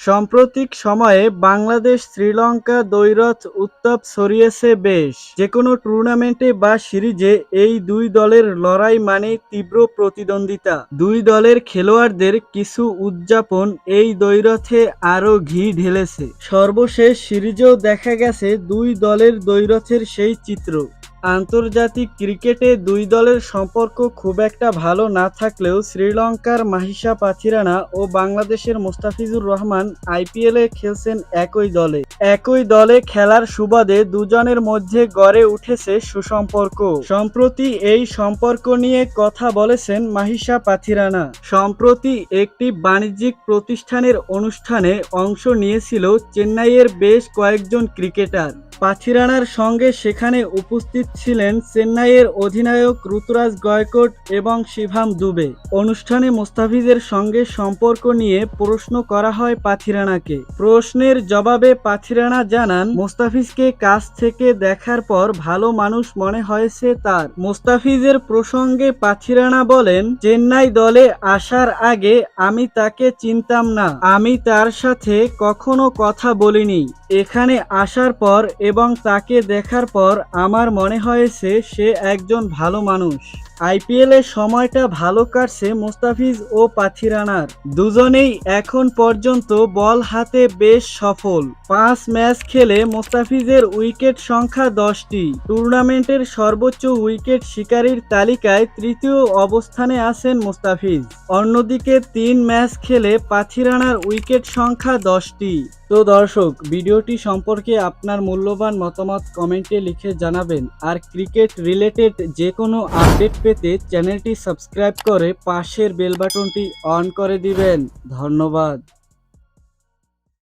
সাম্প্রতিক সময়ে বাংলাদেশ, শ্রীলঙ্কা, দ্বৈরথ, উত্তাপ ছড়িয়েছে বেশ। যেকোনো টুর্নামেন্টে বা সিরিজে এই দুই দলের লড়াই মানে তীব্র প্রতিদ্বন্দ্বিতা। দুই দলের খেলোয়াড়দের কিছু উদযাপন এই দ্বৈরথে আরও ঘি ঢেলেছে। সর্বশেষ সিরিজেও দেখা গেছে দুই দলের দ্বৈরথের সেই চিত্র। আন্তর্জাতিক ক্রিকেটে দুই দলের সম্পর্ক খুব একটা ভালো না থাকলেও শ্রীলঙ্কার মাহিসা পাথিরানা ও বাংলাদেশের মোস্তাফিজুর রহমান আইপিএলে খেলছেন একই দলে। একই দলে খেলার সুবাদে দুজনের মধ্যে গড়ে উঠেছে সুসম্পর্ক। সম্প্রতি এই সম্পর্ক নিয়ে কথা বলেছেন মাহিসা পাথিরানা। সম্প্রতি একটি বাণিজ্যিক প্রতিষ্ঠানের অনুষ্ঠানে অংশ নিয়েছিল চেন্নাইয়ের বেশ কয়েকজন ক্রিকেটার। পাথিরানার সঙ্গে সেখানে উপস্থিত ছিলেন চেন্নাইয়ের অধিনায়ক ঋতুরাজ গয়কোট এবং শিভাম দুবে। অনুষ্ঠানে মোস্তাফিজের সঙ্গে সম্পর্ক নিয়ে প্রশ্ন করা হয় পাথিরানাকে। প্রশ্নের জবাবে পাথিরানা জানান, মোস্তাফিজকে কাছ থেকে দেখার পর ভালো মানুষ মনে হয়েছে তার। মোস্তাফিজের প্রসঙ্গে পাথিরানা বলেন, চেন্নাই দলে আসার আগে আমি তাকে চিনতাম না। আমি তার সাথে কখনো কথা বলিনি। এখানে আসার পর এবং তাকে দেখার পর আমার মনে হয়েছে সে একজন ভালো মানুষ। আইপিএল এর সময়টা ভালো কাটছে মোস্তাফিজ ও পাথিরানার দুজনেই এখন পর্যন্ত বল হাতে বেশ সফল। পাঁচ ম্যাচ খেলে মোস্তাফিজের উইকেট সংখ্যা দশটি। টুর্নামেন্টের সর্বোচ্চ উইকেট শিকারীর তালিকায় তৃতীয় অবস্থানে আছেন মোস্তাফিজ। অন্যদিকে তিন ম্যাচ খেলে পাথিরানার উইকেট সংখ্যা দশটি। তো দর্শক, ভিডিওটি সম্পর্কে আপনার মূল্যবান মতামত কমেন্টে লিখে জানাবেন। আর ক্রিকেট রিলেটেড যে কোনো আপডেট পেতে চ্যানেলটি সাবস্ক্রাইব করে পাশের বেল বাটনটি অন করে দিবেন। ধন্যবাদ।